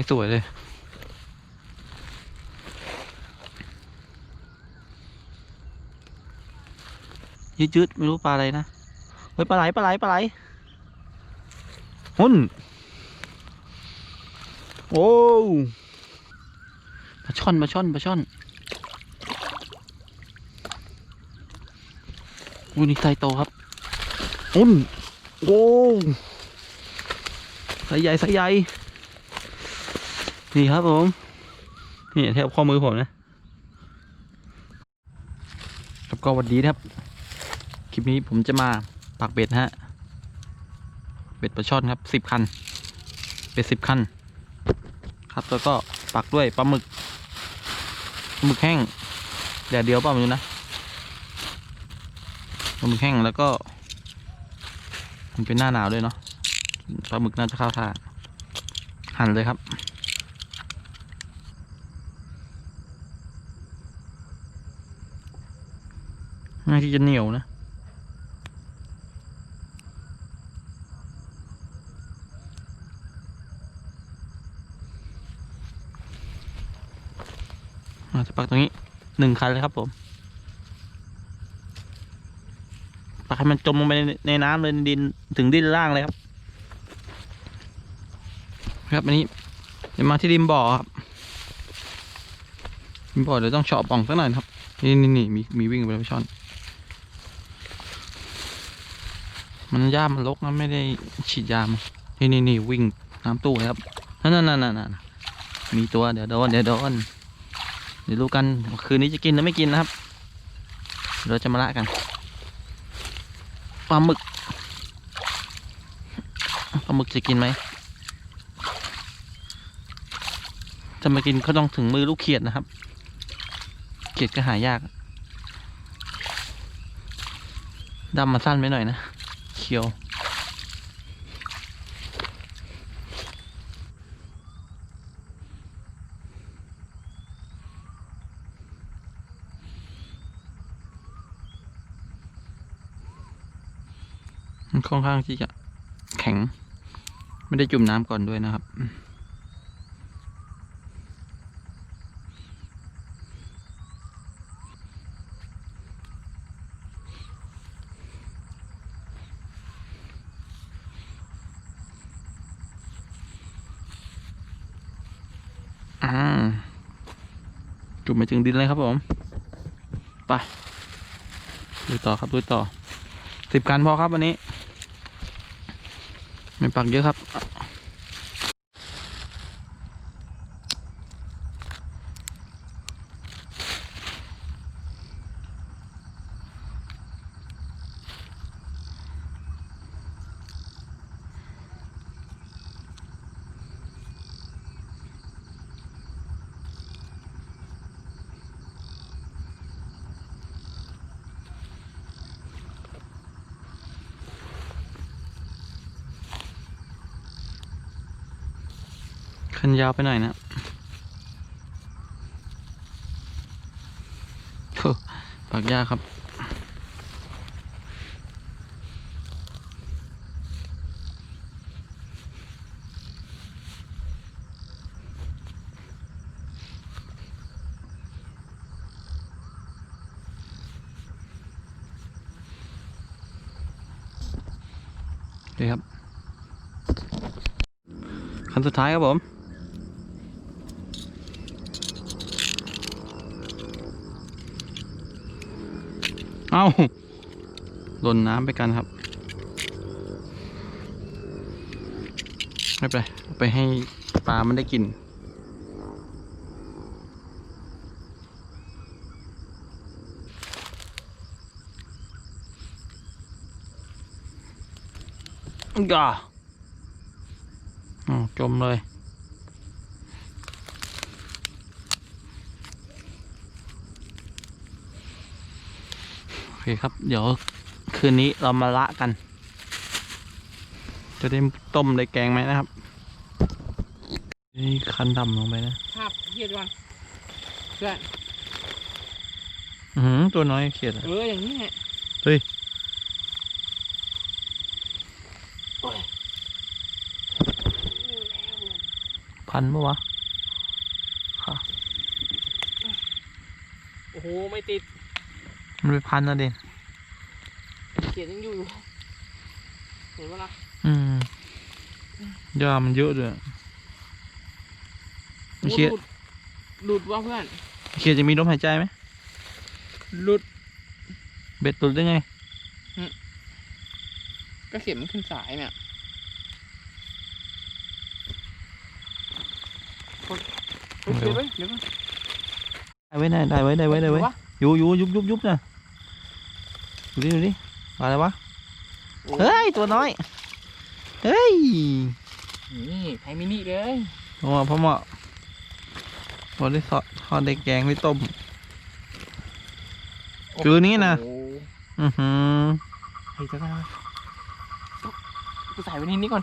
สสวยเลยยืดยืดๆไม่รู้ปลาอะไรนะเฮ้ยปลาไหลปลาไหลปลาไหลหุ่นโอ้ปลาช่อนปลาช่อนปลาช่อนอุ้ยนี่ไซโตครับหุ่นโอ้ไซใหญ่ไซใหญ่ นี่ครับผมนี่แทบข้อมือผมนะครับก็วันดีครับ คลิปนี้ผมจะมาปักเบ็ดนะฮะ เบ็ดปลาช่อนครับสิบคัน เบ็ดสิบคัน ครับแล้วก็ปักด้วยปลาหมึกปลาหมึกแห้งแดดเดียวเปล่าไม่รู้นะปลาหมึกแห้งแล้วก็ มันเป็นหน้าหนาวด้วยเนาะปลาหมึกน่าจะเข้าท่าหั่นเลยครับ น่าที่จะเหนียวนะอาจะปักตรงนี้หนึ่งคันเลยครับผมปักให้มันจมลงไปในในน้ำเลยในดินถึงดินล่างเลยครับ ครับอันนี้เดี๋ยวมาที่ริมบ่อครับริมบ่อเดี๋ยวต้องเฉาะป่องสักหน่อยครับ นี่นี่นี่มีมีวิ่งไปแล้วช่อน มันหญ้ามันรกนะไม่ได้ฉีดยามนี่นี่นี่วิ่งน้ำตู้ครับนั่นนั่นนั่นนั่นมีตัวเดี๋ยวโดนเดี๋ยวโดนเดี๋ยวรู้กันคืนนี้จะกินหรือไม่กินนะครับเราจะมาละกันปลาหมึกปลาหมึกจะกินไหมจะมากินก็ต้องถึงมือลูกเขียดนะครับ เขียดก็หายากดำมาสั้นไปหน่อยนะ เขียวมันค่อนข้างที่จะแข็ง ไม่ได้จุ่มน้ำก่อนด้วยนะครับ อ่า จุ่มไปถึงดินเลยครับผม ไปดูต่อครับดูต่อสิบกันพอครับวันนี้ ไม่ปักเยอะครับ คันยาวไปหน่อยนะปักยาครับดีครับคันสุดท้ายครับผม เอาหล่นน้ำไปกันครับ ไม่เป็นไรไปให้ปลามันได้กินก่าอ๋อจมเลย เคครับ เดี๋ยวคืนนี้เรามาละกัน จะได้ต้มได้แกงไหมนะครับนี่คันดำลงไปนะ ครับเขียดก่อนเพื่อนอือหือตัวน้อยเขียดอะเอออย่างนี้แหละเฮ้ยโอ้ยพันปะวะ โอ้โห ไม่ติด มันไปพันนะเด่นเขียดยังอยู่อยู่เห็นปะล่ะอืมยามันเยอะด้วยไม่เขียดหลุดหลุดว่ะเพื่อนเขียดจะมีลมหายใจไหมหลุด เบ็ดตุดได้ไง ก็เข็มมันขึ้นสายเนี่ยคนเฮ้ยเดี๋ยวเว้ยเดี๋ยวก่อนได้ไว้ได้ได้ไว้ได้ไว้ได้ไว้วะอยู่อยู่ยุบยุบยุบนะ ดูดิดูดิอะไรวะโอ้เฮ้ยตัวน้อยเฮ้ยนี่ไทยมินิเลยโอ้พ่อเหมาะพอได้ทอดทอดได้แกงได้ต้มคือนี้นะโอ้โหอือหือเฮ้ยเดี๋ยวก่อนนะกูใส่ไว้ในนี้ก่อน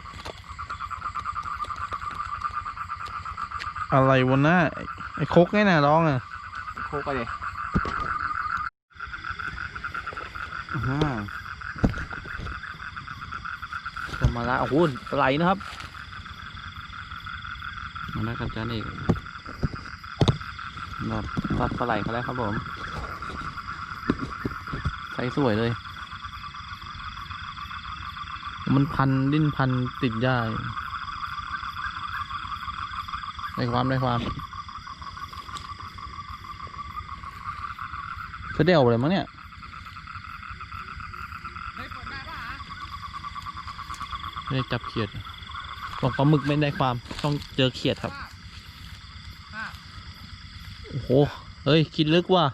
อะไรวะน่ะไอ้ไอ้โคกไงน่ะร้องอะโคกไปเลย อื้อกมาละโอ้โหปลาไหลนะครับมาแล้วครับจานเอกแบบซัดปลาไหลเขาแล้วครับผมใส่สวยเลย มันพันดิ้นพันติดหญ้าอยู่ได้ความได้ความเสอเดี่ยวเลยมั้งเนี่ย เฮ้ยกดได้ป่ะ ไม่ได้จับเขียดบอกปลาหมึกไม่ได้ความต้องเจอเขียดครับ โอ้โห เฮ้ย คิดลึกว่ะ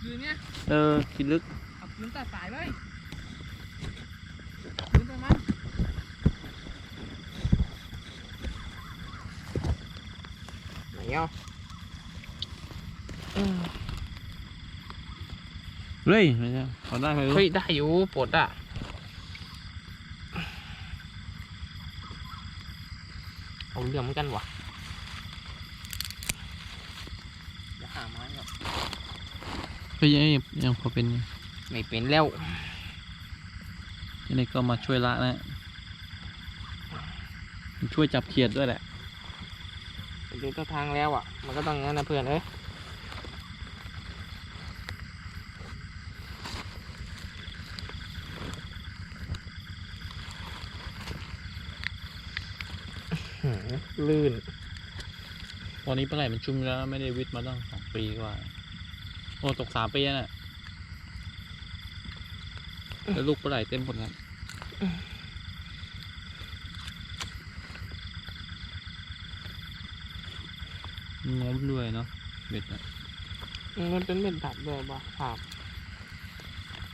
คือเนี้ยเออ คิดลึกเอาพื้นตัดสายเลยพื้นไปมันไหนอะอืมเฮ้ยไม่ใช่พอได้ไหมเฮ้ย ได้อยู่ปลดอะ เอาเรื่องเหมือนกันวะเดี๋ยวหาไม้ก่อนเฮ้ยยังยังพอเป็นไม่เป็นแล้วยังไงก็มาช่วยละนะมันช่วยจับเขียดด้วยแหละดูท่าทางแล้วอะ มันก็ต้องงั้นนะเพื่อนเอ้ย ลื่น วันนี้ปลาไหลมันชุ่มแล้ว ไม่ได้วิทย์มาตั้งสองปีกว่า โอ้ตกสามปีแล้วน่ะแล้วลูกปลาไหลเต็มหมดครับงมด้วยเนาะเบ็ดอะมันเป็นเบ็ดดัดด้วยป่ะครับ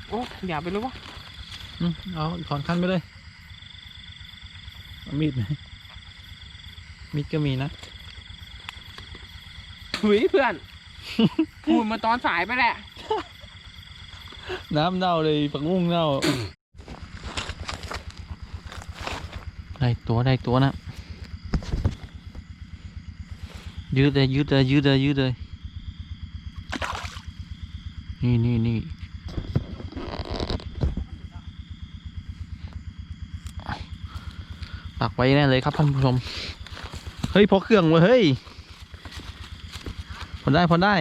โอ้อย่าไปรู้วะอืมเอาถอนขั้นไปเลยเอามีดไหม มีดก็มีนะถุยเพื่อน พูดมาตอนสายไปแหละ น้ำเน่าเลยผักบุ้งเน่า ได้ตัวได้ตัวนะ ยืดเลยยืดเลยยืดเลยยืดเลยนี่นี่นี่ตักไว้แน่เลยครับท่านผู้ชม เฮ้ยพอเครื่องเว้ยเฮ้ยพอได้พอได้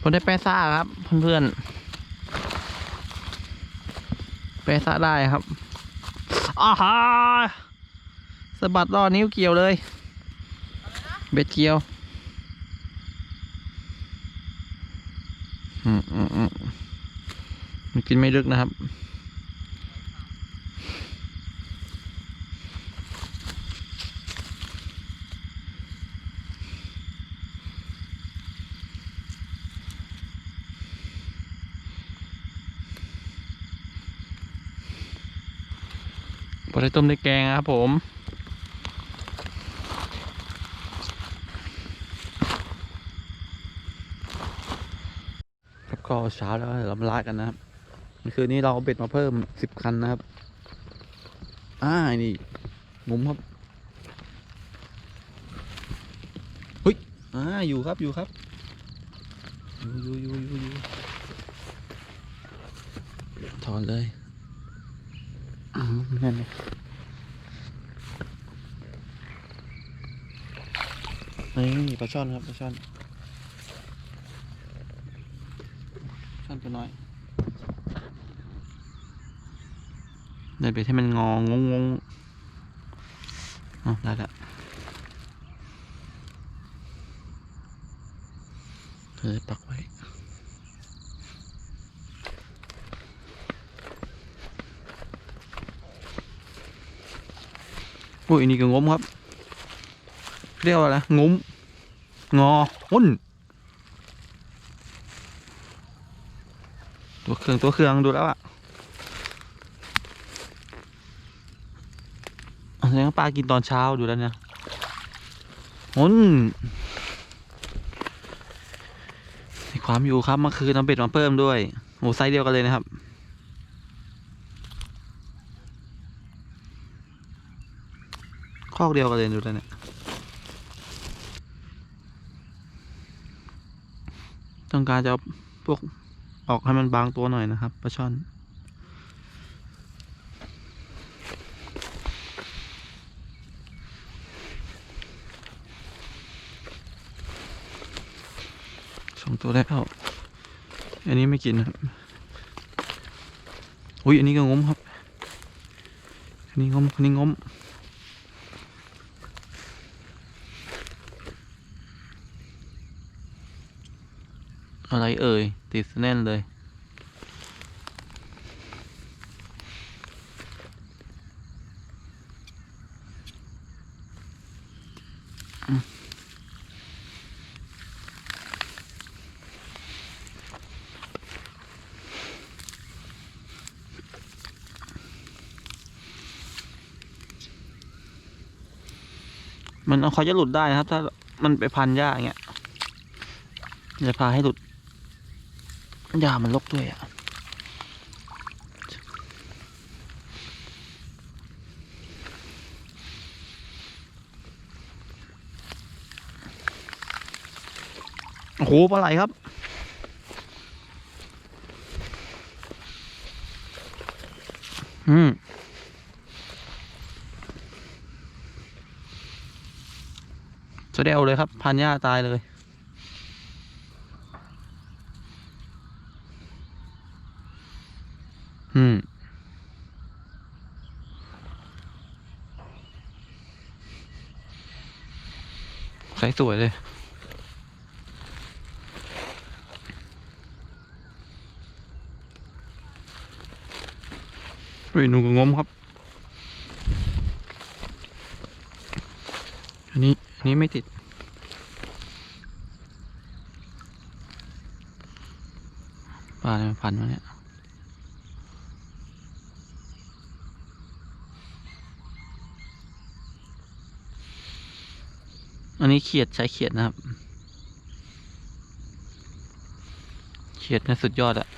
พอได้แปซ่าครับเพื่อนๆแปซ่าได้ครับอาฮาสะบัดล่อนิ้วเกี่ยวเลย เบ็ดเกี่ยวอืมอืมอืมกินไม่ลึกนะครับ ได้ต้มได้แกงครับผมครับก็เช้าแล้วเดี๋ยวเรามาลากันนะครับเมื่อคืนนี้เราเอาเบ็ดมาเพิ่มสิบคันนะครับ อ่า นี่งุมครับเฮ้ยอ่า อยู่ครับ อยู่ครับ อยู่อยู่อยู่อยู่ถอนเลย อืมนั่นเลยนี่ปลาช่อนครับปลาช่อนช่อนตัวน้อยเดี๋ยไปให้มันงองงงอ๋อได้ละเธอปักไว้ อุ้ยนี่ก็งมครับ เรียกว่าอะไรงมงอหุ้นตัวเครื่องตัวเครื่องดูแล้วอะอะแสดงว่าปลากินตอนเช้าดูแล้วเนี่ยหุ้นในความอยู่ครับเมื่อคืนน้ำเป็ดมาเพิ่มด้วยโอ้ไซส์เดียวกันเลยนะครับ คอกเดียวกันเลยดูแล้วเนี่ยต้องการจะพวกออกให้มันบางตัวหน่อยนะครับปลาช่อน สองตัวแล้วอันนี้ไม่กินครับ อุ้ยอันนี้ก็งมครับ อันนี้งมอันนี้งม อะไรเอ่ย ติดแน่นเลย มันเขาจะหลุดได้นะครับ ถ้ามันไปพันหญ้าอย่างเงี้ยจะพาให้หลุด หญ้ามันลกด้วยอะโอ้โหปลาไหลครับอืมจะได้เอาเลยครับพันหญ้าตายเลย อืม ใสวยเลย เฮ้ยหนูก็งมครับ อันนี้ อันนี้ไม่ติดปลาอะไรพันมาเนี่ย นนี้เขียดใช้เขียดนะครับ เขียดนี่สุดยอดอะ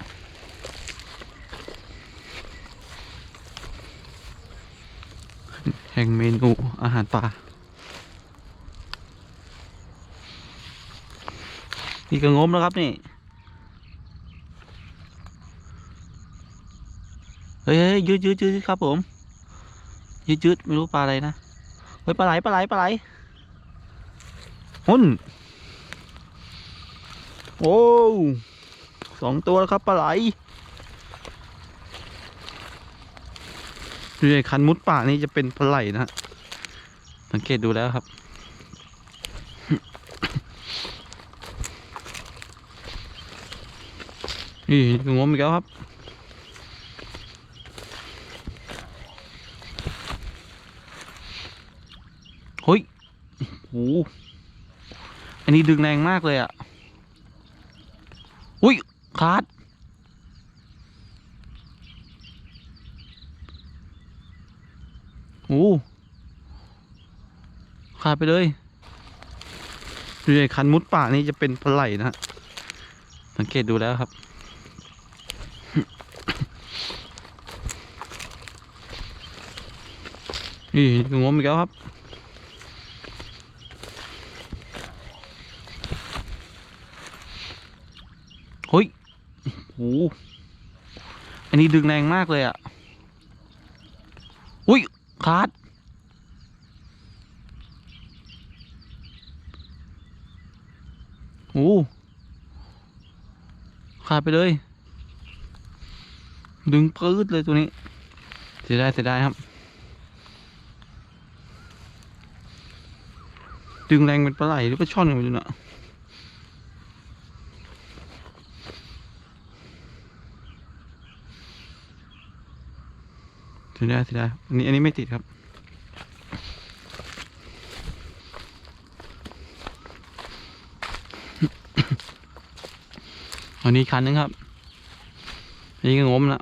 แห่งเมนูอาหารป่า นี่ก็งมแล้วครับนี่เฮ้ยเฮ้ยยืดยืดยืดครับผม ยืดยืดไม่รู้ปลาอะไรนะ เฮ้ยปลาไหลปลาไหลปลาไหล หุ่นโอ้สองตัวแล้วครับปลาไหลดูไอ้คันมุดป่านี่จะเป็นปลาไหลนะสังเกตดูแล้วครับ นี่งมอีกแล้วครับเฮ้ยโหอั นนี้ดึงแรงมากเลยอะ อุ้ยขาดโอ้ขาดไปเลยดูไอ้คันมุดป่านี่จะเป็นปลาไหลนะฮะ สังเกตดูแล้วครับ นี่ก็งมอีกแล้วครับ เฮ้ยโหอั นนี้ดึงแรงมากเลยอะ อุ้ยขาดโอ้ขาดไปเลย ดึงปื๊ดเลยตัวนี้ เสียดายเสียดายครับ ดึงแรงเป็นปลาไหลหรือปลาช่อนกันไปดูน่ะ สียดายเสียดายอันนี้อันนี้ไม่ติดครับ อันนี้คันนึงครับอันนี้ก็งมละ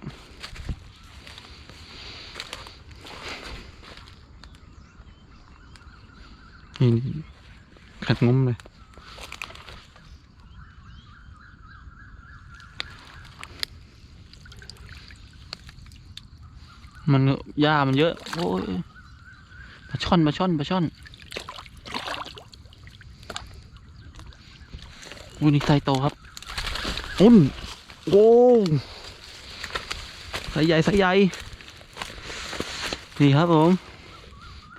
นี่นี่ขัดงมเลย มันหญ้ามันเยอะ โอ้ยปลาช่อนปลาช่อนปลาช่อนอุ้ยนี่ไซโตครับอุ้นโอ้สายใหญ่สายใหญ่ นี่ครับผม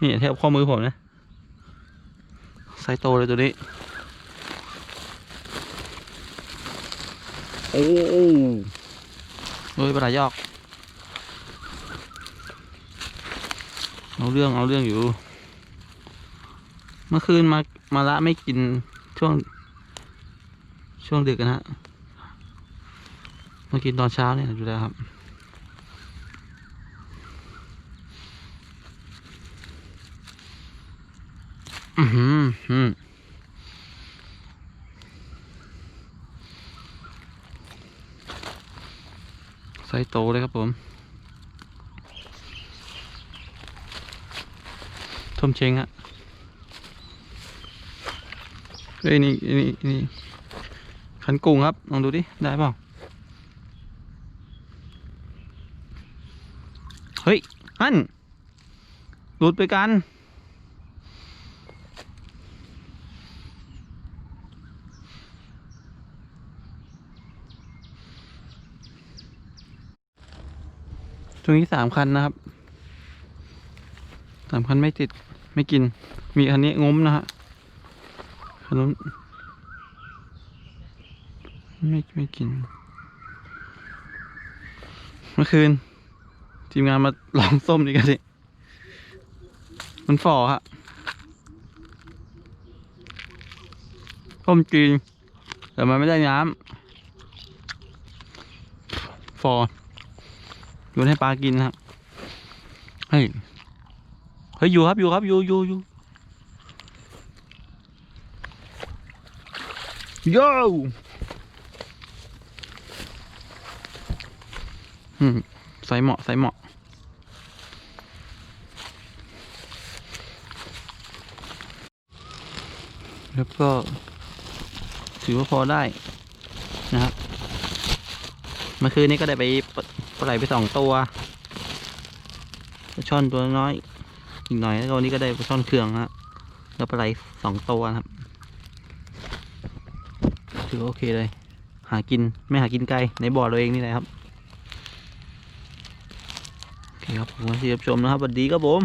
นี่แทบข้อมือผมนะ ไซโตเลยตัวนี้ โอ้เฮ้ยปลาไหลยอก เอาเรื่องเอาเรื่องอยู่ เมื่อคืนมามาละไม่กินช่วง ช่วงดึกนะฮะมากินตอนเช้าเนี่ยอยู่แล้วครับอือหือหือไซส์โตเลยครับผม ทมเชงฮะเฮ้ยนี่นี่นี่ขันกุ้งครับลองดูดิได้เปล่าเฮ้ยฮั่นหลุดไปกันตรงนี้สามคันนะครับสามคันไม่ติด ไม่กิน มีคันนี้งมนะฮะคันนู้นไม่ไม่กิน เมื่อคืน ทีมงานมาลองส้มดีกันสิมันฝ่อฮะส้มจีนแต่มันไม่ได้น้ำฝ่อโยนให้ปลากินนะครับ เฮ้ยอยู่ครับอยู่ครับอยู่อยู่อยู่โย่อืมใส่เหมาะใส่เหมาะแล้วก็ถือว่าพอได้นะครับเมื่อคืนนี้ก็ได้ไปปลปลาไหลไปสองตัวปลาช่อนตัวน้อย อีกหน่อยแล้ววันนี้ก็ได้ปลาช่อนเครื่องฮะแล้วปลาไหลสองตัวนะครับถือโอเคเลย หากินไม่หากินไกลในบ่อเราเองนี่แหละครับโอเคครับผมที่รับชมนะครับสวัสดีครับผม